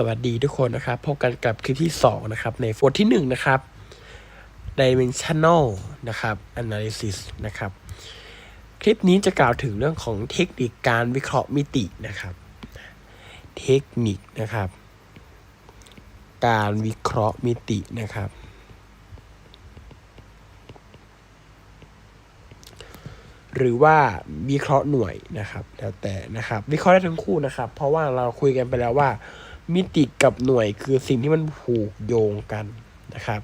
สวัสดีทุกคนนะครับ พบกันกับคลิปที่ 2 นะครับ ในบทที่ 1 นะครับ dimensional นะครับ analysis นะครับ คลิปนี้จะกล่าวถึงเรื่องของเทคนิคการวิเคราะห์มิตินะครับ เทคนิคนะครับ การวิเคราะห์มิตินะครับ หรือว่าวิเคราะห์หน่วยนะครับ แล้วแต่นะครับ วิเคราะห์ได้ทั้งคู่นะครับ เพราะว่าเราคุยกันไปแล้วว่า มิติกับหน่วยคือสิ่งที่มันผูกโยงกันนะครับ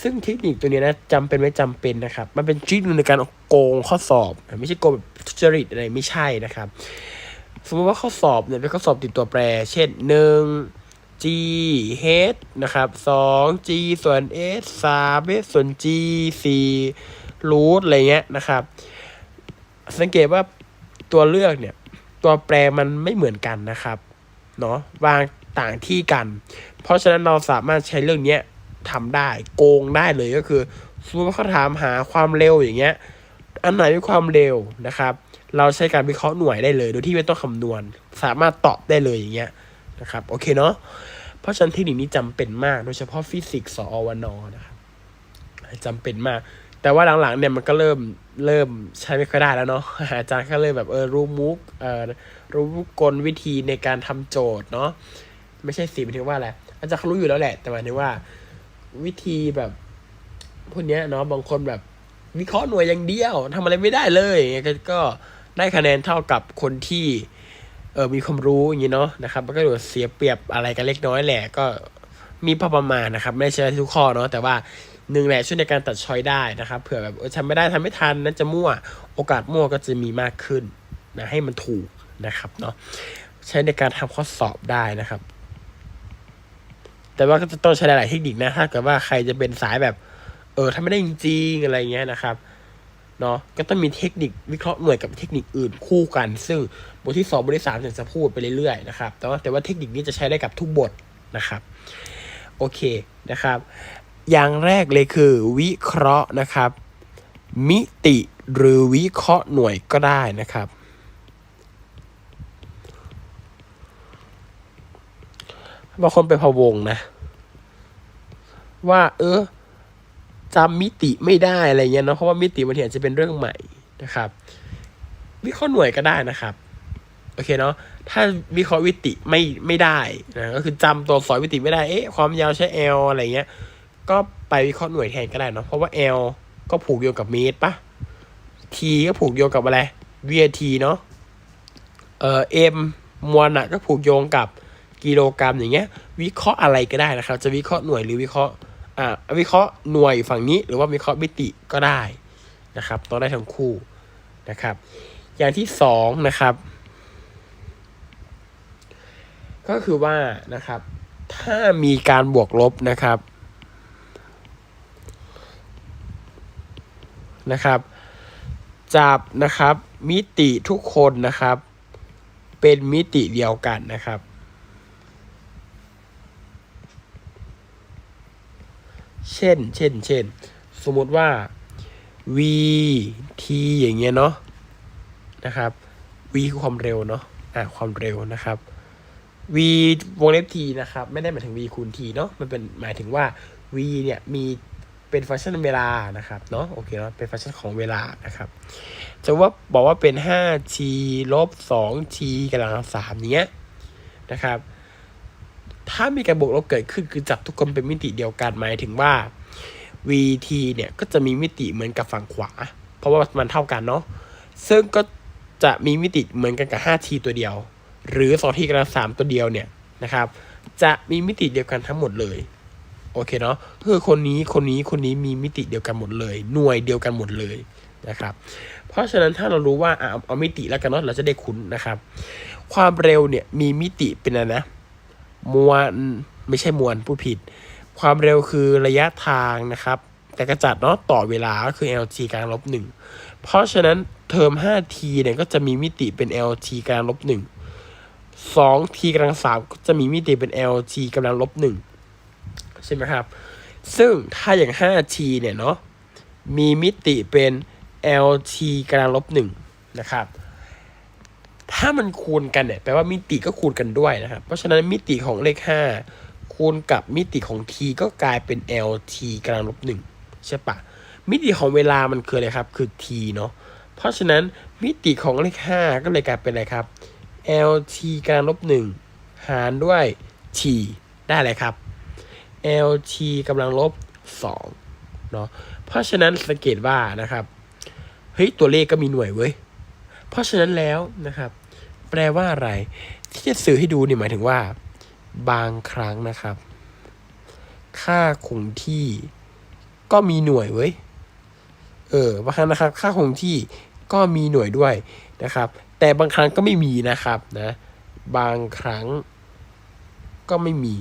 ซึ่งเทคนิคตัวนี้นะจำเป็นไม่จำเป็นนะครับ มันเป็นทริคในการโกงข้อสอบ ไม่ใช่โกงแบบทุจริตอะไรไม่ใช่นะครับ สมมติว่าข้อสอบเนี่ยเป็นข้อสอบติดตัวแปร เช่นหนึ่ง g h นะครับสอง g ส่วน s สาม s ส่วน g สี่รูทอะไรเงี้ยนะครับ สังเกตว่าตัวเลือกเนี่ย ตัวแปรมันไม่เหมือนกันนะครับ เนาะวางต่างที่กัน เพราะฉะนั้นเราสามารถใช้เรื่องเนี้ยทำได้โกงได้เลยก็คือสมมติว่าเขาถามหาความเร็วอย่างเงี้ย อันไหนมีความเร็วนะครับ เราใช้การวิเคราะห์หน่วยได้เลย โดยที่ไม่ต้องคำนวณ สามารถตอบได้เลยอย่างเงี้ยนะครับโอเคเนาะเพราะฉะนั้นเทคนิคนี้จำเป็นมากโดยเฉพาะฟิสิกส์สอวนนะครับจำเป็นมาก แต่ว่าหลังๆเนี่ยมันก็เริ่มเริ่มใช้ไม่ค่อยได้แล้วเนาะอาจารย์ก็เลยแบบเออรู้มุกเออ รู้กลวิธีในการทำโจทย์เนาะไม่ใช่สิหมายถึงว่าอะไรอาจารย์เขารู้อยู่แล้วแหละ แต่หมายถึงว่า วิธีแบบพวกเนี้ยเนาะบางคนแบบวิเคราะห์หน่วยอย่างเดียวทำอะไรไม่ได้เลยก็ก็ได้คะแนนเท่ากับคนที่เออมีความรู้อย่างนี้เนาะนะครับมันก็ดูเสียเปรียบอะไรกันเล็กน้อยแหละก็มีพอประมาณนะครับ ไม่ใช่ทุกข้อเนาะแต่ว่าหนึ่งแหละช่วยในการตัดช้อยได้นะครับเผื่อแบบทำไม่ได้ทำไม่ทันนั้นจะมั่วโอกาสมั่วก็จะมีมากขึ้นนะให้มันถูก นะครับเนาะใช้ในการทำข้อสอบได้นะครับ แต่ว่าก็จะต้องใช้หลายเทคนิคนะถ้าเกิดว่าใครจะเป็นสายแบบ เออทำไม่ได้จริงๆอะไรเงี้ยนะครับเนาะก็ต้องมีเทคนิควิเคราะห์หน่วยกับเทคนิคอื่นคู่กัน ซึ่งบทที่สองบทที่สามจะพูดไปเรื่อยๆนะครับแต่ว่าแต่ว่าเทคนิคนี้จะใช้ได้กับทุกบทนะครับ โอเคนะครับ อย่างแรกเลยคือวิเคราะห์นะครับ มิติหรือวิเคราะห์หน่วยก็ได้นะครับ บางคนไปพะวงนะ ว่า เออจำมิติไม่ได้อะไรเงี้ยเนาะเพราะว่ามิติมันอาจจะเป็นเรื่องใหม่นะครับวิเคราะห์หน่วยก็ได้นะครับโอเคเนาะถ้าวิเคราะห์วิติไม่ไม่ได้นะก็คือจำตัวสอยวิติไม่ได้เอ๊ะความยาวใช้ L อะไรเงี้ยก็ไปวิเคราะห์หน่วยแทนก็ได้เนาะเพราะว่า L ก็ผูกโยงกับเมตรปะ T ก็ผูกโยงกับอะไร VAT เนาะเอ่อ M มวลอะก็ผูกโยงกับ กิโลกรัมอย่างเงี้ย วิเคราะห์อะไรก็ได้นะครับ จะวิเคราะห์หน่วยหรือวิเคราะห์อ่าวิเคราะห์หน่วยฝั่งนี้ หรือว่าวิเคราะห์มิติก็ได้นะครับต้องได้ทั้งคู่นะครับ อย่างที่สองนะครับ ก็คือว่านะครับ ถ้ามีการบวกลบนะครับนะครับจับนะครับมิติทุกคนนะครับ เป็นมิติเดียวกันนะครับ เช่น เช่น เช่น สมมติว่า v t อย่างเงี้ยเนาะ นะครับ v คือความเร็วเนาะ อ่าความเร็วนะครับ v วงเล็บ t นะครับ ไม่ได้หมายถึง v คูณ t เนาะ มันเป็นหมายถึงว่า v เนี่ยมีเป็นฟังก์ชันเวลานะครับเนาะโอเคเนาะเป็นฟังก์ชันของเวลานะครับจะว่าบอกว่าเป็น 5t ลบ 2t กำลังสามเนี้ยนะครับ ถ้ามีการบวกลบเกิดขึ้นคือจับทุกคนเป็นมิติเดียวกันหมายถึงว่า vt เนี่ยก็จะมีมิติเหมือนกับฝั่งขวา เพราะว่ามันเท่ากันเนาะซึ่งก็จะมีมิติเหมือนกันกับ 5t ตัวเดียว หรือ 2t กำลังสามตัวเดียวเนี่ยนะครับ จะมีมิติเดียวกันทั้งหมดเลย โอเคเนาะคือคนนี้คนนี้คนนี้มีมิติเดียวกันหมดเลย หน่วยเดียวกันหมดเลยนะครับ เพราะฉะนั้นถ้าเรารู้ว่าอะเอาเอามิติแล้วกันเนาะเราจะได้คุ้นนะครับ ความเร็วเนี่ยมีมิติเป็นอะไรนะ มวลไม่ใช่มวลผู้ผิด ความเร็วคือระยะทางนะครับ แต่กระจัดเนาะต่อเวลาก็คือ lt กลังลบหนึ่งเพราะฉะนั้นเทอม 5t เนี่ยก็จะมีมิติเป็น lt กลังลบหนึ่ง 2t กำลังสามก็จะมีมิติเป็น lt กำลังลบหนึ่งใช่ไหมครับ ซึ่งถ้าอย่าง 5t เนี่ยเนาะมีมิติเป็น lt กำลังลบหนึ่งนะครับ ถ้ามันคูณกันเนี่ยแปลว่ามิติก็คูณกันด้วยนะครับ เพราะฉะนั้นมิติของเลขห้าคูณกับมิติของ t ก็กลายเป็น lt กำลังลบหนึ่งใช่ปะมิติของเวลามันคืออะไรครับ คือ t เนาะเพราะฉะนั้นมิติของเลขห้าก็เลยกลายเป็นอะไรครับ lt กำลังลบหนึ่งหารด้วย t ได้อะไรครับ lt กำลังลบสองเนาะเพราะฉะนั้นสังเกตว่านะครับเฮ้ยตัวเลขก็มีหน่วยเว้ย เพราะฉะนั้นแล้วนะครับ แปลว่าอะไร ที่จะสื่อให้ดูเนี่ยหมายถึงว่า บางครั้งนะครับ ค่าคงที่ก็มีหน่วยเว้ยเออบางครั้งนะครับ ค่าคงที่ก็มีหน่วยด้วยนะครับ แต่บางครั้งก็ไม่มีนะครับนะบางครั้งก็ไม่มี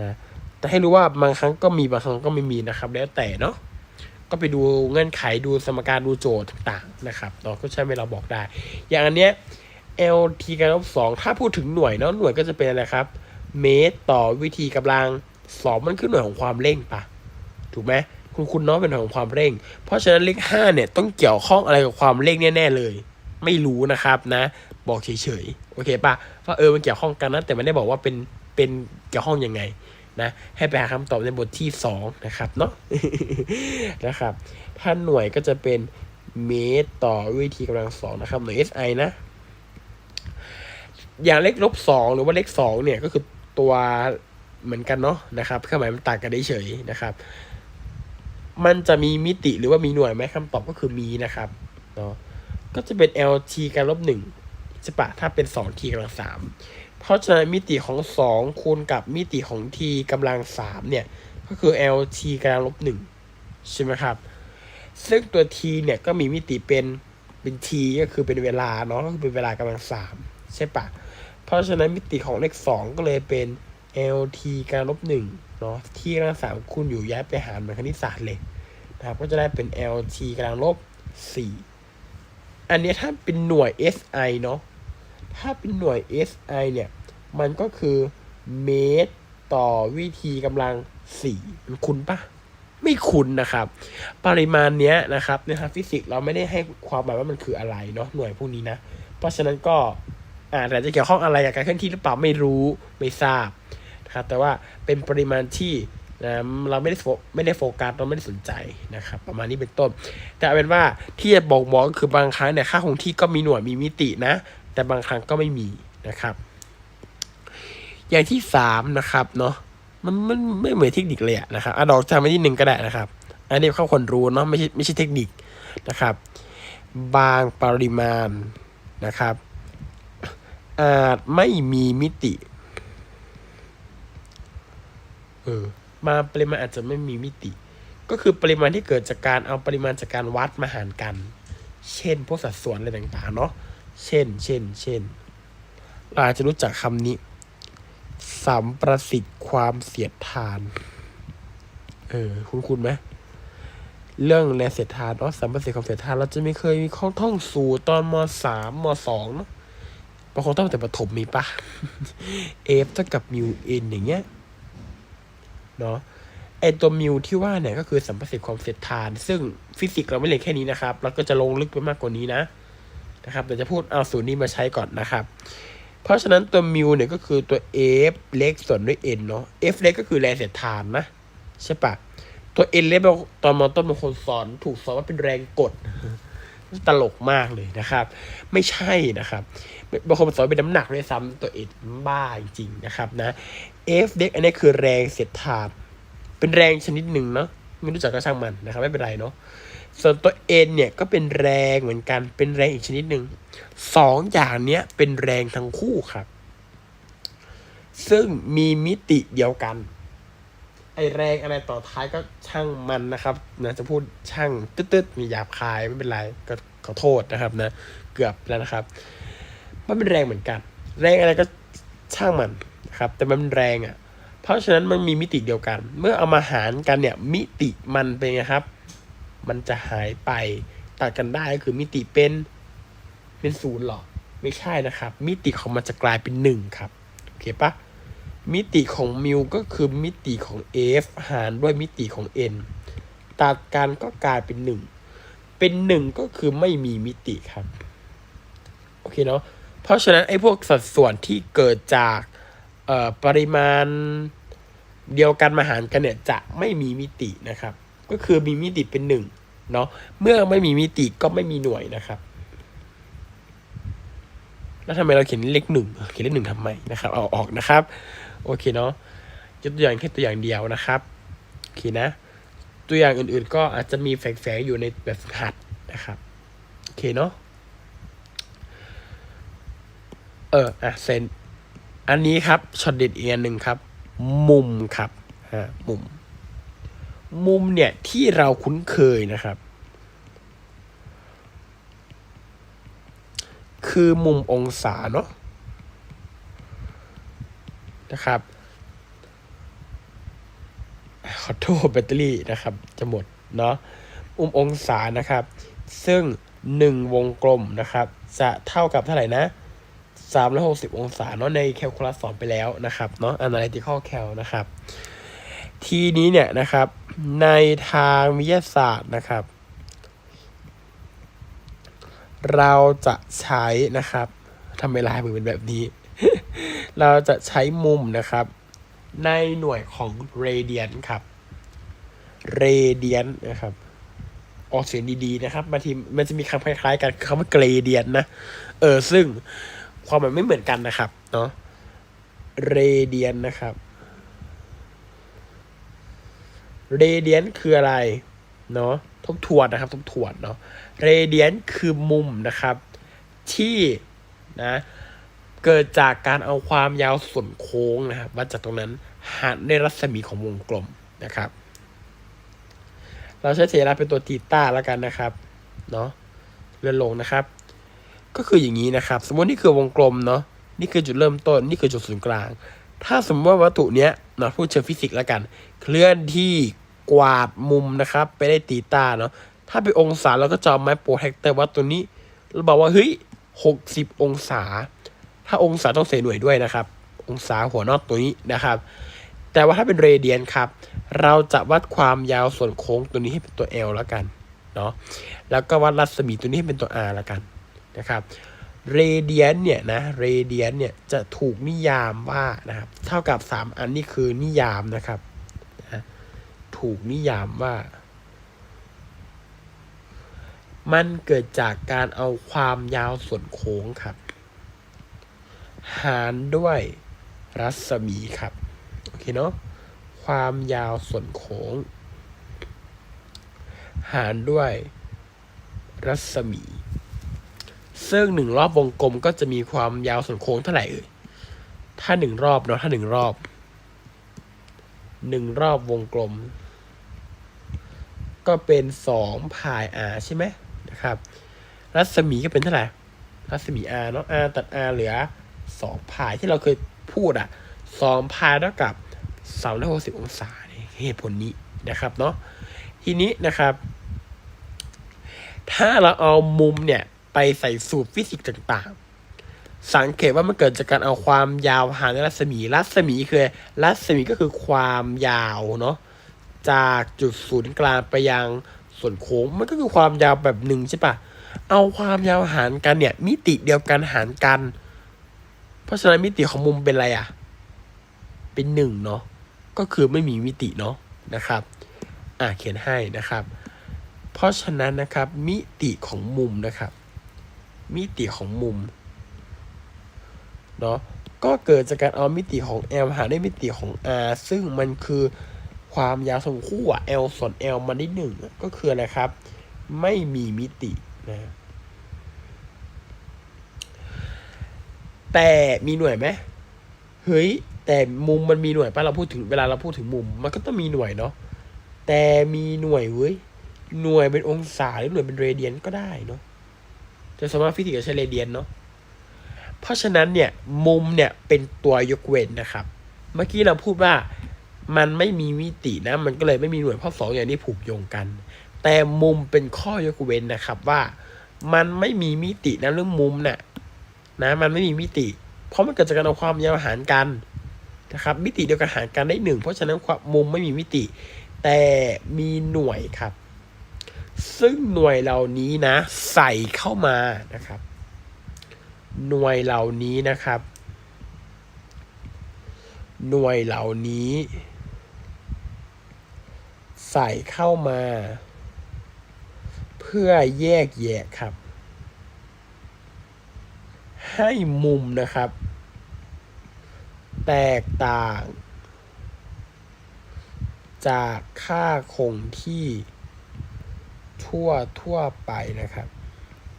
นะแต่ให้รู้ว่าบางครั้งก็มีบางครั้งก็ไม่มีนะครับ แล้วแต่เนาะ ก็ไปดูเงื่อนไขดูสมการดูโจทย์ต่างๆนะครับเราก็ใช้เวลาบอกได้ อย่างอันเนี้ย LT กำลังลบสองถ้าพูดถึงหน่วยเนาะหน่วยก็จะเป็นอะไรครับ เมตรต่อวิธีกำลังสองมันคือหน่วยของความเร่งปะถูกไหมคุณคุณเนาะเป็นหน่วยของความเร่ง เพราะฉะนั้นเลขห้าเนี่ยต้องเกี่ยวข้องอะไรกับความเร่งแน่ๆเลย ไม่รู้นะครับนะ บอกเฉยๆโอเคปะว่าเออมันเกี่ยวข้องกันนะแต่ไม่ได้บอกว่าเป็นเป็นเกี่ยวข้องยังไง นะให้ไปหาคำตอบในบทที่สองนะครับเนาะนะครับ ถ้าหน่วยก็จะเป็นเมตรต่อวิธีกำลังสองนะครับหน่วย SI นะ อย่างเลขลบสองหรือว่าเลขสองเนี่ยก็คือตัวเหมือนกันเนาะนะครับเครื่องหมายมันต่างกันได้เฉยนะครับ มันจะมีมิติหรือว่ามีหน่วยไหมคำตอบก็คือมีนะครับเนาะก็จะเป็น LT การลบหนึ่งใช่ปะถ้าเป็น 2t กำลังสาม เพราะฉะนั้นมิติของ 2 คูณกับมิติของ t กำลัง 3 เนี่ย ก็คือ lt กำลังลบ1ใช่ไหมครับ ซึ่งตัว t เนี่ยก็มีมิติเป็นเป็น t ก็คือเป็นเวลาเนาะก็คือเป็นเวลากำลัง 3 ใช่ปะเพราะฉะนั้นมิติของเลข 2 ก็เลยเป็น lt กำลังลบ1เนาะ t กำลัง 3 คูณอยู่ย้ายไปหารเหมือนคณิตศาสตร์เลยนะครับก็จะได้เป็น lt กำลังลบ4อันนี้ถ้าเป็นหน่วย SI เนาะ ถ้าเป็นหน่วย SI เนี่ย มันก็คือเมตรต่อวิธีกำลังสี่มันคุ้นปะไม่คุ้นนะครับ ปริมาณเนี้ยนะครับในทางฟิสิกส์เราไม่ได้ให้ความหมายว่ามันคืออะไรเนาะหน่วยพวกนี้นะ เพราะฉะนั้นก็อาจจะเกี่ยวข้องอะไรกับการเคลื่อนที่หรือเปล่าไม่รู้ไม่ทราบนะครับแต่ว่าเป็นปริมาณที่นะเราไม่ได้โฟไม่ได้โฟกัสเราไม่ได้สนใจนะครับ ประมาณนี้เป็นต้น แต่เอาเป็นว่าที่จะบอกบอกก็คือบางครั้งเนี่ยค่าคงที่ก็มีหน่วยมีมิตินะ แต่บางครั้งก็ไม่มีนะครับ อย่างที่สามนะครับเนาะมันมันไม่เหมือนเทคนิคเลยะนะครับอะดอกจำไว้ที่หนึ่งก็ได้นะครับ อันนี้เข้าคนรู้เนาะไม่ใช่ไม่ใช่เทคนิคนะครับ บางปริมาณนะครับ อาจไม่มีมิติเออบาปริมาณอาจจะไม่มีมิติ ก็คือปริมาณที่เกิดจากการเอาปริมาณจากการวัดมาหารกัน เช่นพวกสัดส่วนอะไรต่างๆเนาะ เช่น เช่น เช่น เราอาจจะรู้จักคำนี้สัมประสิทธิ์ความเสียดทาน เออ คุณคุณไหม เรื่องแรงเสียดทานเนาะสัมประสิทธิ์ความเสียดทาน เราจะไม่เคยมีข้อท่องสูตรตอนมสามมสองเนาะบางคนต้องแต่ประถมมีปะเอฟเท่ากับมิวเอ็นอย่างเงี้ย เนาะไอตัวมิวที่ว่าเนี่ยก็คือสัมประสิทธิ์ความเสียดทาน ซึ่งฟิสิกส์เราไม่เรียนแค่นี้นะครับ เราก็จะลงลึกไปมากกว่านี้นะ นะครับเดี๋ยวจะพูดเอาสูตรนี้มาใช้ก่อนนะครับ เพราะฉะนั้นตัวมิวเนี่ยก็คือตัว f เล็กส่วนด้วย n เนาะ f เล็กก็คือแรงเสียดทานนะใช่ปะตัว n เล็กตอนมอต้นบางคนสอนถูกสอนว่าเป็นแรงกดตลกมากเลยนะครับ ไม่ใช่นะครับบางคนสอนเป็นน้ำหนักด้วยซ้ำตัว n บ้าจริงๆนะครับนะ f เล็กอันนี้คือแรงเสียดทานเป็นแรงชนิดหนึ่งเนาะไม่รู้จักก็ช่างมันนะครับ ไม่เป็นไรเนาะ ส่วนตัว n เนี่ยก็เป็นแรงเหมือนกันเป็นแรงอีกชนิดหนึ่งสองอย่างเนี้ยเป็นแรงทั้งคู่ครับ ซึ่งมีมิติเดียวกัน ไอแรงอะไรต่อท้ายก็ช่างมันนะครับนะจะพูดช่างตึ๊ดๆมีหยาบคายไม่เป็นไรก็ขอโทษนะครับนะ เกือบแล้วนะครับมันเป็นแรงเหมือนกัน แรงอะไรก็ช่างมันนะครับ แต่มันเป็นแรงอะ่ะ เพราะฉะนั้นมันมีมิติเดียวกัน เมื่อเอามาหารกันเนี่ย มิติมันเป็นไงครับ มันจะหายไปตัดกันได้ก็คือมิติเป็นเป็นศูนย์หรอ ไม่ใช่นะครับ มิติของมันจะกลายเป็นหนึ่งครับโอเคปะมิติของมิวก็คือมิติของ f หารด้วยมิติของ n ตัดกันก็กลายเป็นหนึ่งเป็นหนึ่งก็คือไม่มีมิติครับโอเคเนาะเพราะฉะนั้นไอ้พวกสัดส่วนที่เกิดจากปริมาณเดียวกันมาหารกันเนี่ยจะไม่มีมิตินะครับ ก็คือมีมิติเป็นหนึ่งเนาะเมื่อไม่มีมิติก็ไม่มีหน่วยนะครับ แล้วทำไมเราเขียนเลขหนึ่งเขียนเลขหนึ่งทำไมนะครับ เอาออกนะครับ โอเคเนาะยกตัวอย่างแค่ตัวอย่างเดียวนะครับโอเคนะ ตัวอย่างอื่นๆก็อาจจะมีแฝงๆอยู่ในแบบฝึกหัดนะครับโอเคเนาะเอออะเซนอันนี้ครับช็อตเด็ดอีกอันหนึ่งครับ มุมครับฮะมุม มุมเนี่ยที่เราคุ้นเคยนะครับ คือมุมองศาเนาะนะครับ ขอโทษแบตเตอรี่นะครับ จะหมดเนาะมุมองศานะครับ ซึ่ง 1 วงกลมนะครับ จะเท่ากับเท่าไหร่นะ360 องศาเนาะในแคลคูลัสสอนไปแล้วนะครับเนาะ analytical cal นะครับ ทีนี้เนี่ยนะครับ ในทางวิทยาศาสตร์นะครับ เราจะใช้นะครับทำไมลายมือเป็นแบบนี้ เราจะใช้มุมนะครับ ในหน่วยของเรเดียนครับเรเดียนนะครับออกเสียงดีๆนะครับบางทีมันจะมีคำคล้ายๆ กันคือคำว่าเกรเดียนนะ เออซึ่งความหมายไม่เหมือนกันนะครับ เนาะเรเดียนนะครับ เรเดียนคืออะไรเนาะทบทวนนะครับทบทวนเนาะเรเดียนคือมุมนะครับ ที่นะเกิดจากการเอาความยาวส่วนโค้งนะครับวัดจากตรงนั้นหารในรัศมีของวงกลมนะครับ เราใช้เทระเป็นตัวตีต้าแล้วกันนะครับเนาะเลื่อนลงนะครับ ก็คืออย่างนี้นะครับ สมมตินี่คือวงกลมเนาะนี่คือจุดเริ่มต้น นี่คือจุดศูนย์กลาง ถ้าสมมติว่าวัตถุเนี้ยเนาะพูดเชิงฟิสิกส์แล้วกัน เคลื่อนที่ กวาดมุมนะครับ ไปได้ตีตาเนาะถ้าเป็นองศาเราก็จะเอาไม้โปรเทคเตอร์วัดตัวนี้เราบอกว่าเฮ้ยหกสิบองศา ถ้าองศาต้องเสียหน่วยด้วยนะครับ องศาหัวนอกตัวนี้นะครับ แต่ว่าถ้าเป็นเรเดียนครับ เราจะวัดความยาวส่วนโค้งตัวนี้ให้เป็นตัว L แล้วกันเนาะแล้วก็วัดรัศมีตัวนี้ให้เป็นตัว R แล้วกันนะครับเรเดียนเนี่ยนะเรเดียนเนี่ยจะถูกนิยามว่านะครับเท่ากับ 3 อันนี้คือนิยามนะครับ ถูกนิยามว่า มันเกิดจากการเอาความยาวส่วนโค้งครับ หารด้วยรัศมีครับ โอเคเนาะความยาวส่วนโค้ง หารด้วยรัศมี ซึ่งหนึ่งรอบวงกลมก็จะมีความยาวส่วนโค้งเท่าไหร่เอ่ยถ้าหนึ่งรอบเนาะถ้าหนึ่งรอบหนึ่งรอบวงกลม ก็เป็นสองพาย r ใช่ไหมนะครับ รัศมีก็เป็นเท่าไหร่ รัศมี r เนาะ r ตัด r เหลือสองพายที่เราเคยพูดอะสองพายเท่ากับสามร้อยหกสิบองศาเนี่ยเหตุผลนี้นะครับเนาะ ทีนี้นะครับ ถ้าเราเอามุมเนี่ยไปใส่สูตรฟิสิกส์ต่างๆ สังเกตว่ามันเกิดจากการเอาความยาวหารในรัศมี รัศมีคือ รัศมีก็คือความยาวเนาะ จากจุดศูนย์กลางไปยังส่วนโค้งมันก็คือความยาวแบบหนึ่งใช่ปะเอาความยาวหารกันเนี่ย มิติเดียวกันหารกัน เพราะฉะนั้นมิติของมุมเป็นอะไรอะ เป็นหนึ่งเนาะก็คือไม่มีมิติเนาะนะครับ อะเขียนให้นะครับ เพราะฉะนั้นนะครับ มิติของมุมนะครับ มิติของมุมเนาะก็เกิดจากการเอามิติของ L หารด้วยมิติของ R ซึ่งมันคือ ความยาวส่วนคู่อะ L ส่วน L มันได้หนึ่งก็คืออะไรครับ ไม่มีมิตินะแต่มีหน่วยไหมเฮ้ย แต่มุมมันมีหน่วยป่ะเราพูดถึงเวลาเราพูดถึงมุม มันก็ต้องมีหน่วยเนาะแต่มีหน่วยเว้ยหน่วยเป็นองศาหรือหน่วยเป็นเรเดียนก็ได้เนาะจะสามารถฟิสิกส์ใช้เรเดียนเนาะเพราะฉะนั้นเนี่ยมุมเนี่ยเป็นตัวยกเว้นนะครับ เมื่อกี้เราพูดว่า มันไม่มีมิตินะ มันก็เลยไม่มีหน่วยเพราะสองอย่างนี้ผูกโยงกัน แต่มุมเป็นข้อยกเว้นนะครับว่า มันไม่มีมิตินะเรื่องมุมน่ะนะ มันไม่มีมิติ เพราะมันเกิดจากการเอาความยาวหารกันนะครับ มิติเดียวกันหารกันได้หนึ่งเพราะฉะนั้นความมุมไม่มีมิติ แต่มีหน่วยครับ ซึ่งหน่วยเหล่านี้นะ ใส่เข้ามานะครับ หน่วยเหล่านี้นะครับหน่วยเหล่านี้ ใส่เข้ามา เพื่อแยกแยะครับ ให้มุมนะครับ แตกต่าง จากค่าคงที่ทั่วทั่วไปนะครับ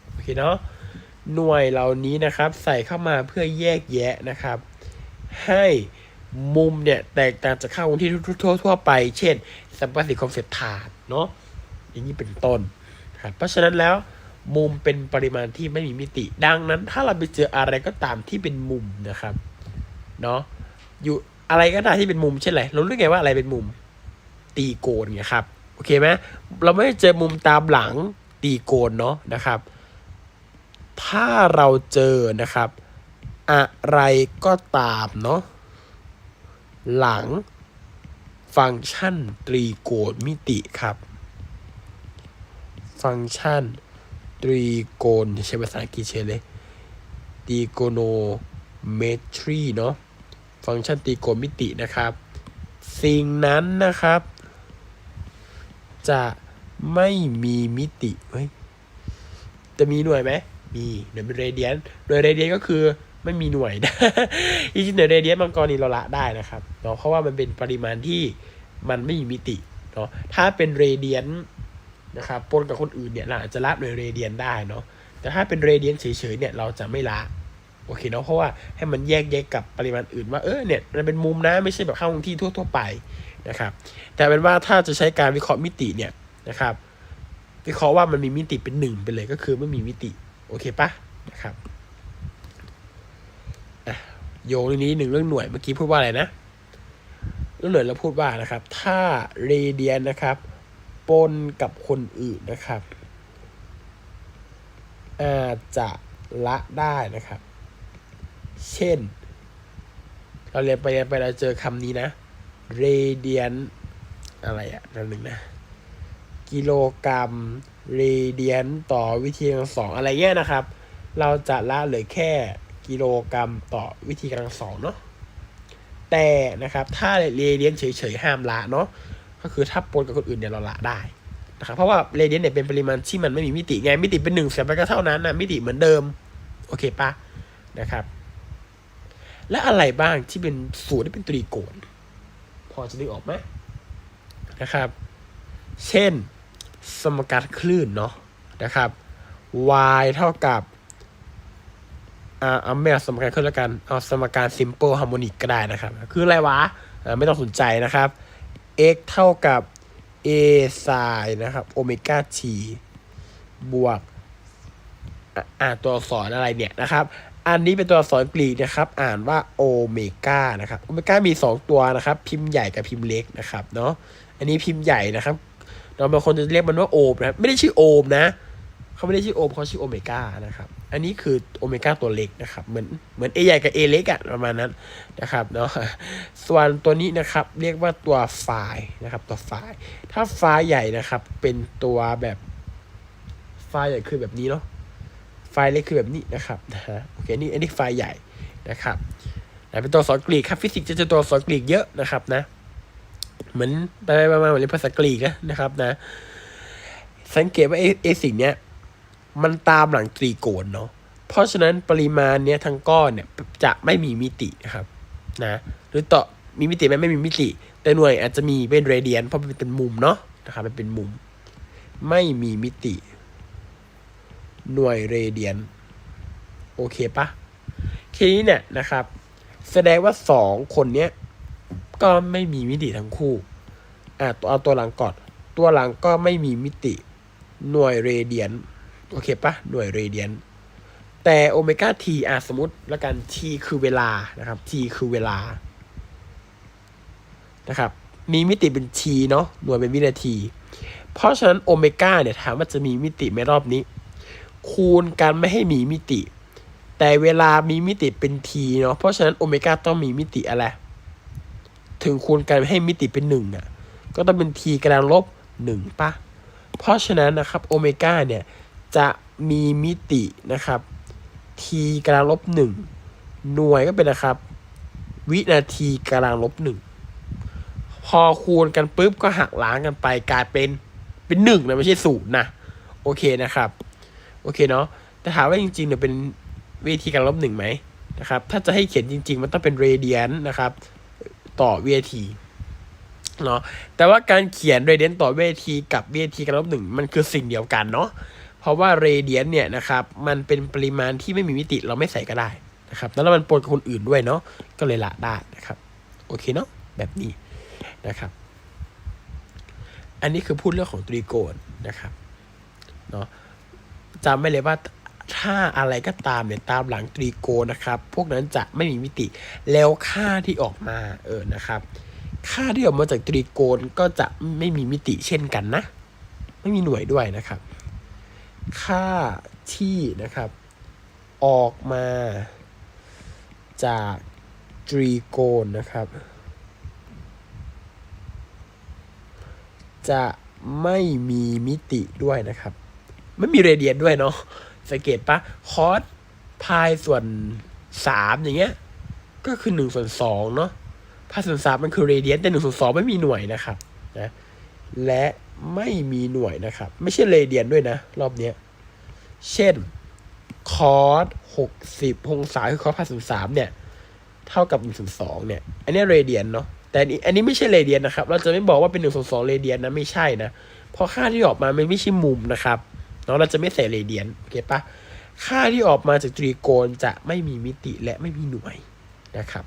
โอเคเนาะหน่วยเหล่านี้นะครับ ใส่เข้ามาเพื่อแยกแยะนะครับ ให้มุมเนี่ยแตกต่างจากค่าคงที่ทั่วทั่วไป เช่น สัมประสิทธิ์ของเศษฐานเนาะอย่างนี้เป็นต้นครับเพราะฉะนั้นแล้วมุมเป็นปริมาณที่ไม่มีมิติ ดังนั้น ถ้าเราไปเจออะไรก็ตามที่เป็นมุมนะครับเนาะอยู่อะไรก็ได้ที่เป็นมุมเช่นไรเรารู้ไงว่าอะไรเป็นมุมตีโกนไงครับโอเคไหมเราไม่ได้เจอมุมตามหลังตีโกนเนาะนะครับ ถ้าเราเจอนะครับ อะไรก็ตามเนาะหลัง ฟังก์ชันตรีโกณมิติครับ ฟังก์ชันตรีโกณใช้ภาษาอังกฤษเฉยเลยตรีโกโนเมตรีเนาะฟังก์ชันตรีโกณมิตินะครับ สิ่งนั้นนะครับ จะไม่มีมิติเฮ้ยจะมีหน่วยไหมมีหน่วยเป็นเรเดียนหน่วยเรเดียนก็คือ ไม่มีหน่วยจริงๆหน่วยเรเดียนมังกรนี่เราละได้นะครับเนาะเพราะว่ามันเป็นปริมาณที่มันไม่มีมิติเนาะถ้าเป็นเรเดียนนะครับปนกับคนอื่นเนี่ยเราอาจจะละหน่วยเรเดียนได้เนาะแต่ถ้าเป็นเรเดียนเฉยๆเนี่ยเราจะไม่ละโอเคเนาะเพราะว่าให้มันแยกแยะกับปริมาณอื่นว่าเออเนี่ยมันเป็นมุมนะไม่ใช่แบบเข้าคงที่ทั่วๆไปนะครับ แต่เป็นว่าถ้าจะใช้การวิเคราะห์มิติเนี่ยนะครับวิเคราะห์ว่ามันมีมิติเป็นหนึ่งไปเลยก็คือไม่มีมิติโอเคปะนะครับ โยงเรื่องนี้หนึ่งเรื่องหน่วยเมื่อกี้พูดว่าอะไรนะเรื่องหน่วยเราพูดว่านะครับ ถ้าเรเดียนนะครับปนกับคนอื่นนะครับ อาจจะละได้นะครับ เช่น เราเรียนไปเรียนไปเราเจอคำนี้นะเรเดียนอะไรอะนั่นหนึ่งนะ กิโลกรัมเรเดียนต่อวิธีสองอะไรเงี้ยนะครับ เราจะละเหลือแค่ กิโลกรัมต่อวิธีกำลังสองเนาะแต่นะครับถ้าเรเดียนเฉยๆห้ามละเนาะก็คือถ้าปนกับคนอื่นเนี่ยเราละได้นะครับเพราะว่าเรเดียนเนี่ยเป็นปริมาณที่มันไม่มีมิติไงมิติเป็นหนึ่งเสียไปก็เท่านั้นนะมิติเหมือนเดิมโอเคปะนะครับ และอะไรบ้างที่เป็นสูตรที่เป็นตรีโกณพอจะนึกออกไหมนะครับ เช่นสมการคลื่นเนาะนะครับ y เท่ากับ เอาไม่เอาสมการคลื่นแล้วกัน เอาสมการ simple harmonic ก็ได้นะครับ คืออะไรวะไม่ต้องสนใจนะครับ x เท่ากับ a sin นะครับโอเมก้า t บวกอ่านตัวอักษรอะไรเนี่ยนะครับ อันนี้เป็นตัวอักษรกรีกนะครับ อ่านว่าโอเมก้านะครับโอเมก้ามี 2 ตัวนะครับ พิมพ์ใหญ่กับพิมพ์เล็กนะครับเนาะอันนี้พิมพ์ใหญ่นะครับเราบางคนจะเรียกมันว่าโอมนะไม่ได้ชื่อโอมนะ เขาไม่ได้ชื่อโอมเขาชื่อโอเมก้านะครับ อันนี้คือโอเมก้าตัวเล็กนะครับ เหมือนเหมือนเอใหญ่กับเอเล็กอะประมาณนั้นนะครับเนาะ ส่วนตัวนี้นะครับเรียกว่าตัวไฟนะครับตัวไฟถ้าไฟใหญ่นะครับ เป็นตัวแบบไฟใหญ่คือแบบนี้เนาะ ไฟเล็กคือแบบนี้นะครับนะฮะ โอเคนี่อันนี้ไฟใหญ่นะครับแต่เป็นตัวสอักรกรีกครับฟิสิกส์จะเจอตัวสอักรกรีกเยอะนะครับนะ เหมือนไปมาเหมือนภาษากรีกนะนะครับนะ สังเกตว่าไอ้ไอ้สิ่งเนี้ย มันตามหลังตรีโกณเนาะเพราะฉะนั้นปริมาณเนี้ยทั้งก้อนเนี่ยจะไม่มีมิตินะครับนะหรือต่อมีมิติไหมไม่มีมิติ แต่หน่วยอาจจะมีเป็นเรเดียนเพราะมันเป็นมุมเนาะนะครับมันเป็นมุม ไม่มีมิติ หน่วยเรเดียน โอเคปะทีนี้เนี่ยนะครับ แสดงว่าสองคนเนี้ยก็ไม่มีมิติทั้งคู่อะตัวเอาตัวหลังก่อน ตัวหลังก็ไม่มีมิติ หน่วยเรเดียน โอเคปะหน่วยเรเดียนแต่โอเมก้าทีอะสมมติแล้วกัน t คือเวลานะครับ t คือเวลานะครับ มีมิติเป็น t เนาะหน่วยเป็นวินาที เพราะฉะนั้นโอเมก้าเนี่ยถามว่าจะมีมิติไหมรอบนี้ คูณกันไม่ให้มีมิติ แต่เวลามีมิติเป็น t เนาะเพราะฉะนั้นโอเมก้าต้องมีมิติอะไรถึงคูณกันให้มิติเป็นหนึ่งอะก็ต้องเป็น t กำลังลบหนึ่งปะเพราะฉะนั้นนะครับโอเมก้าเนี่ย จะมีมิตินะครับทีกำลังลบหนึ่งหน่วยก็เป็นนะครับ วินาทีกำลังลบหนึ่งพอคูณกันปุ๊บก็หักล้างกันไปกลายเป็นเป็นหนึ่งนะไม่ใช่ศูนย์นะโอเคนะครับ โอเคเนาะแต่ถามว่าจริงๆเนี่ยเป็นวิธีการลบหนึ่งไหมนะครับ ถ้าจะให้เขียนจริง ๆ มันต้องเป็นเรเดียนนะครับ ต่อวิทีเนาะแต่ว่าการเขียนเรเดียนต่อวิทีกับวิทีการลบหนึ่งมันคือสิ่งเดียวกันเนาะ เพราะว่าเรเดียนเนี่ยนะครับมันเป็นปริมาณที่ไม่มีมิติเราไม่ใส่ก็ได้นะครับแล้วมันปนกับคนอื่นด้วยเนาะก็เลยละได้นะครับโอเคเนาะแบบนี้นะครับ อันนี้คือพูดเรื่องของตรีโกณนะครับเนาะจำไว้เลยว่าถ้าอะไรก็ตามเนี่ยตามหลังตรีโกณนะครับ พวกนั้นจะไม่มีมิติ แล้วค่าที่ออกมาเออนะครับ ค่าที่ออกมาจากตรีโกณก็จะไม่มีมิติเช่นกันนะ ไม่มีหน่วยด้วยนะครับ ค่าที่นะครับ ออกมาจากตรีโกณนะครับ จะไม่มีมิติด้วยนะครับ ไม่มีเรเดียนด้วยเนาะสังเกตปะคอสพายส่วนสามอย่างเงี้ย ก็คือหนึ่งส่วนสองเนาะพายส่วนสามมันคือเรเดียนแต่หนึ่งส่วนสองไม่มีหน่วยนะครับนะและ ไม่มีหน่วยนะครับ ไม่ใช่เรเดียนด้วยนะ รอบเนี้ยเช่น คอสหกสิบองศาคือคอสพายส่วนสามเนี่ย เท่ากับหนึ่งส่วนสองเนี่ย อันนี้เรเดียนเนาะ แต่อันนี้อันนี้ไม่ใช่เรเดียนนะครับ เราจะไม่บอกว่าเป็นหนึ่งส่วนสองเรเดียนนะ ไม่ใช่นะ เพราะค่าที่ออกมามันไม่ใช่มุมนะครับ เนาะ เราจะไม่ใส่เรเดียน โอเคปะ ค่าที่ออกมาจากตรีโกณจะไม่มีมิติและไม่มีหน่วยนะครับ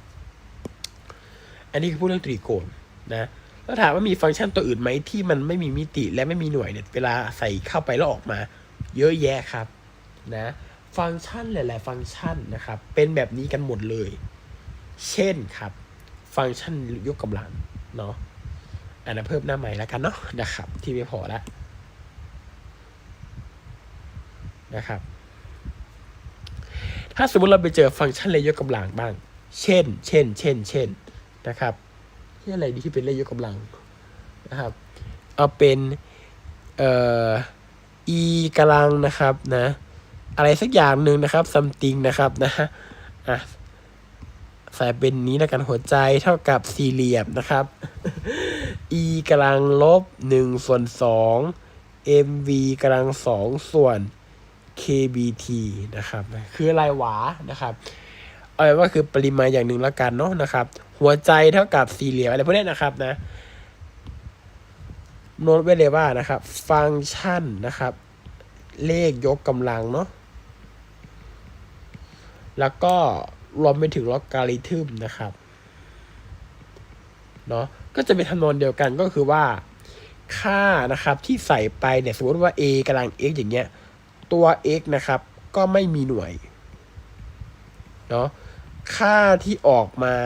อันนี้คือพูดเรื่องตรีโกณนะ แล้วถามว่ามีฟังก์ชันตัวอื่นไหมที่มันไม่มีมิติและไม่มีหน่วยเนี่ยเวลาใส่เข้าไปแล้วออกมา เยอะแยะครับนะฟังก์ชันหลาย ๆ ฟังก์ชันนะครับเป็นแบบนี้กันหมดเลย เช่นครับ ฟังก์ชันยกกำลังเนาะอันนั้นเพิ่มหน้าใหม่แล้วกันเนาะนะครับ ที่ไม่พอแล้วนะครับ ถ้าสมมติเราไปเจอฟังก์ชันเลยยกกำลังบ้าง เช่น เช่น เช่น เช่นนะครับ ที่อะไรดีที่เป็นเลยยกกำลังนะครับ เอาเป็นเอ่อ e กำลังนะครับนะ อะไรสักอย่างหนึ่งนะครับ something นะครับนะอะใส่เป็นนี้แล้วกันหัวใจเท่ากับสี่เหลี่ยมนะครับ e กำลังลบหนึ่งส่วนสอง mv กำลังสองส่วน kbt นะครับ คืออะไรหวานะครับ เอาเป็นว่าคือปริมาณอย่างหนึ่งแล้วกันเนาะนะครับ หัวใจเท่ากับสี่เหลี่ยมอะไรพวกนี้นะครับนะโน้ตไว้เลยว่านะครับ ฟังก์ชันนะครับ เลขยกกำลังเนาะแล้วก็รวมไปถึงลอการิทึมนะครับเนาะก็จะเป็นทำนองเดียวกันก็คือว่า ค่านะครับที่ใส่ไปเนี่ยสมมติว่า a กำลัง x อย่างเงี้ย ตัว x นะครับ ก็ไม่มีหน่วยเนาะ ค่าที่ออกมา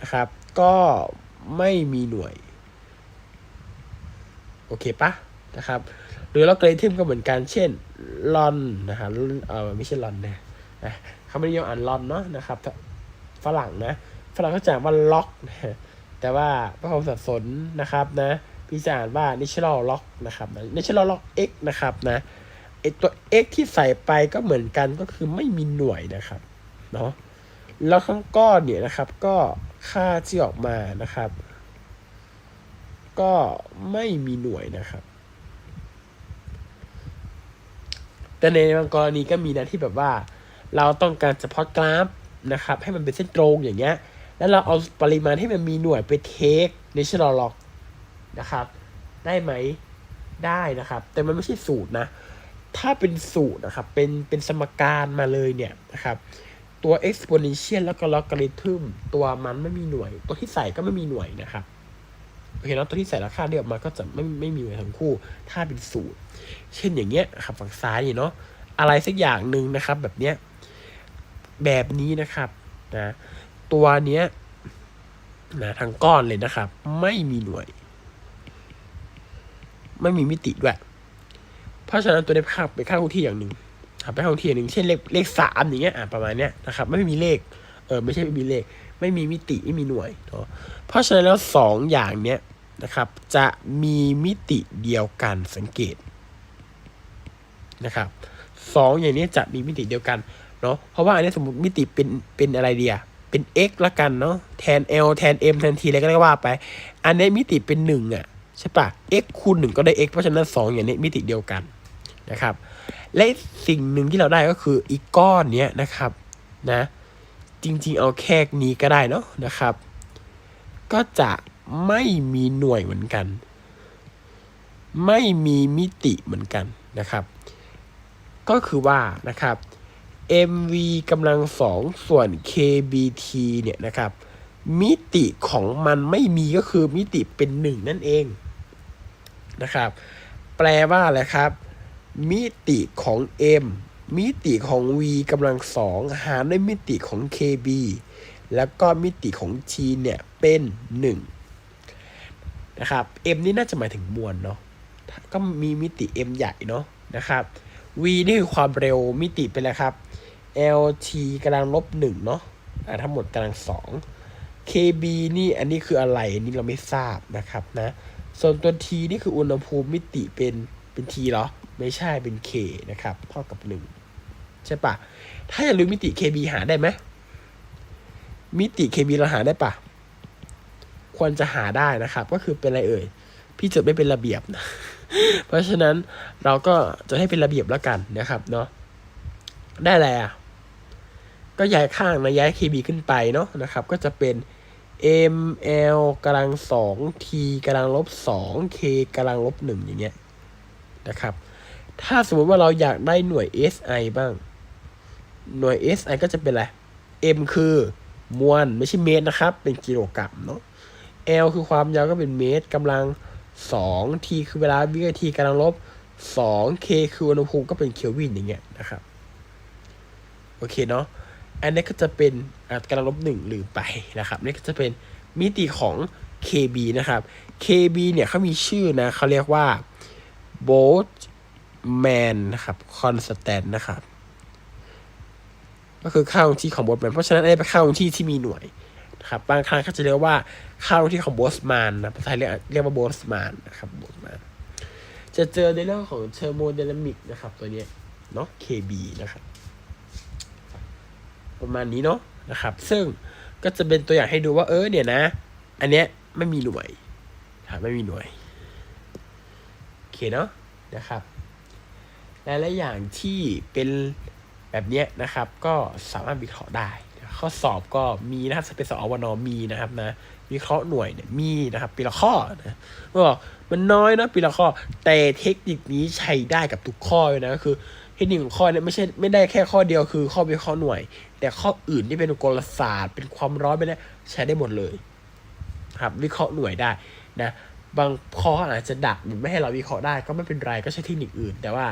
นะครับ ก็ไม่มีหน่วย โอเคปะนะครับ หรือลอการิทึมก็เหมือนกัน เช่นลอนนะฮะเออไม่ใช่ลอนนะนะเขาไม่นิยมอ่านลอนเนาะนะครับฝรั่งนะ ฝรั่งเขาจะอ่านว่าล็อกนะแต่ว่าพระความสับสนนะครับนะ พี่จะอ่านว่า natural lock นะครับ natural lock x นะครับนะ ไอตัว x ที่ใส่ไปก็เหมือนกันก็คือไม่มีหน่วยนะครับเนาะแล้วข้างก้อนเนี่ยนะครับ ก็ค่าที่ออกมานะครับ ก็ไม่มีหน่วยนะครับ แต่ในบางกรณีก็มีนะที่แบบว่า เราต้องการจะพอดกราฟนะครับ ให้มันเป็นเส้นตรงอย่างเงี้ย แล้วเราเอาปริมาณที่มันมีหน่วยไปเทค natural log นะครับ ได้ไหมได้นะครับ แต่มันไม่ใช่สูตรนะ ถ้าเป็นสูตรนะครับ เป็นเป็นสมการมาเลยเนี่ยนะครับ ตัว exponential แล้วก็ logarithm ตัวมันไม่มีหน่วย ตัวที่ใส่ก็ไม่มีหน่วยนะครับโอเคแล้วตัวที่ใส่ราคาเดียวมาก็จะไม่ไม่มีหน่วยทั้งคู่ ถ้าเป็นสูตร เช่นอย่างเงี้ยครับฝั่งซ้ายนี่เนาะอะไรสักอย่างหนึ่งนะครับ แบบเนี้ยแบบนี้นะครับนะตัวเนี้ยนะทั้งก้อนเลยนะครับ ไม่มีหน่วย ไม่มีมิติด้วย เพราะฉะนั้นตัวนี้ค่าเป็นค่าคงที่อย่างหนึ่งเป็นค่าคงที่อย่างหนึ่งเช่นเลขเลขสามอย่างเงี้ยอะประมาณเนี้ยนะครับไม่มีเลขเออไม่ใช่ไม่มีเลข ไม่มีมิติไม่มีหน่วยเนาะเพราะฉะนั้นแล้วสองอย่างเนี้ยนะครับ จะมีมิติเดียวกันสังเกตนะครับสองอย่างนี้จะมีมิติเดียวกันเนาะเพราะว่าอันนี้สมมติมิติเป็นเป็นอะไรเดียเป็น x ละกันเนาะแทน l แทน m แทน t อะไรก็ได้ว่าไป อันนี้มิติเป็นหนึ่งอะ ใช่ปะ x คูณหนึ่งก็ได้ x เพราะฉะนั้นสองอย่างนี้มิติเดียวกันนะครับ และสิ่งหนึ่งที่เราได้ก็คืออีกก้อนเนี้ยนะครับนะจริงๆเอาแค่นี้ก็ได้เนาะนะครับ ก็จะไม่มีหน่วยเหมือนกัน ไม่มีมิติเหมือนกันนะครับ ก็คือว่านะครับ mv กำลังสองส่วน kbt เนี่ยนะครับ มิติของมันไม่มีก็คือมิติเป็นหนึ่งนั่นเอง นะครับ แปลว่าอะไรครับ มิติของ m มิติของ v กำลังสองหารด้วยมิติของ kb แล้วก็มิติของ t เนี่ยเป็น 1 นะครับ m นี่น่าจะหมายถึงมวลเนาะก็มีมิติ m ใหญ่เนาะนะครับ v นี่คือความเร็วมิติเป็นอะไรครับ lt กำลังลบหนึ่งเนาะอ่าทั้งหมดกำลังสอง kb นี่อันนี้คืออะไรอันนี้เราไม่ทราบนะครับนะ ส่วนตัว t นี่คืออุณหภูมิมิติเป็นเป็น t เหรอ ไม่ใช่เป็น k นะครับเท่ากับหนึ่งใช่ปะถ้าอยากรู้มิติ kb หาได้ไหมมิติ kb เราหาได้ปะควรจะหาได้นะครับ ก็คือเป็นอะไรเอ่ย พี่จดไม่เป็นระเบียบนะ เพราะฉะนั้นเราก็จะให้เป็นระเบียบแล้วกันนะครับเนาะได้อะไรอะก็ย้ายข้างนะย้าย kb ขึ้นไปเนาะนะครับ ก็จะเป็น ml กำลังสอง t กำลังลบสอง k กำลังลบหนึ่งอย่างเงี้ยนะครับ ถ้าสมมติว่าเราอยากได้หน่วย SI บ้าง หน่วย SI ก็จะเป็นอะไร m คือมวลไม่ใช่เมตรนะครับ เป็นกิโลกรัมเนาะ L คือความยาวก็เป็นเมตรกำลังสอง T คือเวลาวินาทีกำลังลบสอง K คืออุณหภูมิก็เป็นเคลวินอย่างเงี้ยนะครับ โอเคเนาะ อันนี้ก็จะเป็นอะกำลังลบหนึ่งลืมไปนะครับนี่ก็จะเป็นมิติของ KB นะครับ KB เนี่ยเขามีชื่อนะเขาเรียกว่า Boltzmann นะครับ constant นะครับ ก็คือค่าคงที่ของ Boltzmann เพราะฉะนั้นอันนี้เป็นค่าคงที่ที่มีหน่วยนะครับบางครั้งเขาจะเรียกว่าค่าคงที่ของ Boltzmann นะภาษาไทยเรียกเรียกว่า Boltzmann นะครับ Boltzmann จะเจอในเรื่องของ thermodynamic นะครับ ตัวนี้เนาะ KB นะครับ ประมาณนี้เนาะนะครับ ซึ่งก็จะเป็นตัวอย่างให้ดูว่าเออเนี่ยนะ อันเนี้ยไม่มีหน่วยครับไม่มีหน่วยโอเคเนาะนะครับและและอย่างที่เป็นแบบเนี้ยนะครับ ก็สามารถวิเคราะห์ได้ข้อสอบก็มีนะครับสเปซอวนมีนะครับนะวิเคราะห์หน่วยเนี่ยมีนะครับปีละข้อนะเมื่อบอกมันน้อยเนาะปีละข้อแต่เทคนิคนี้ใช้ได้กับทุกข้อเลยนะก็คือ เทคนิคของข้อเนี่ยไม่ใช่ไม่ได้แค่ข้อเดียวคือข้อวิเคราะห์หน่วย แต่ข้ออื่นที่เป็นกลศาสตร์ เป็นความร้อนไปเนี่ยใช้ได้หมดเลย ครับ วิเคราะห์หน่วยได้นะบางข้ออาจจะดักไม่ให้เราวิเคราะห์ได้ก็ไม่เป็นไรก็ใช้เทคนิคอื่น แต่ว่า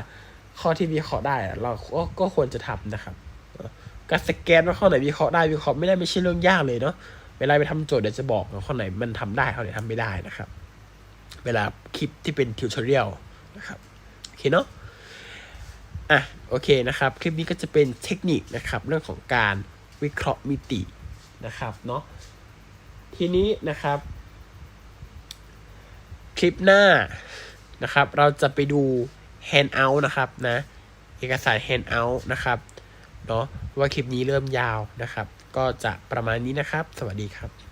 ข้อที่วิเคราะห์ได้เราก็ก็ควรจะทำนะครับการสแกนว่าข้อไหนวิเคราะห์ได้วิเคราะห์ไม่ได้ไม่ใช่เรื่องยากเลยเนาะเวลาไปทำโจทย์เดี๋ยวจะบอกว่าข้อไหนมันทำได้ข้อไหนทำไม่ได้นะครับ เวลาคลิปที่เป็นทิวทอเรียลนะครับโอเคเนาะ อะโอเคนะครับ คลิปนี้ก็จะเป็นเทคนิคนะครับ เรื่องของการวิเคราะห์มิตินะครับเนาะทีนี้นะครับ คลิปหน้านะครับ เราจะไปดู handout นะครับนะเอกสาร handout นะครับเนาะว่าคลิปนี้เริ่มยาวนะครับ ก็จะประมาณนี้นะครับ สวัสดีครับ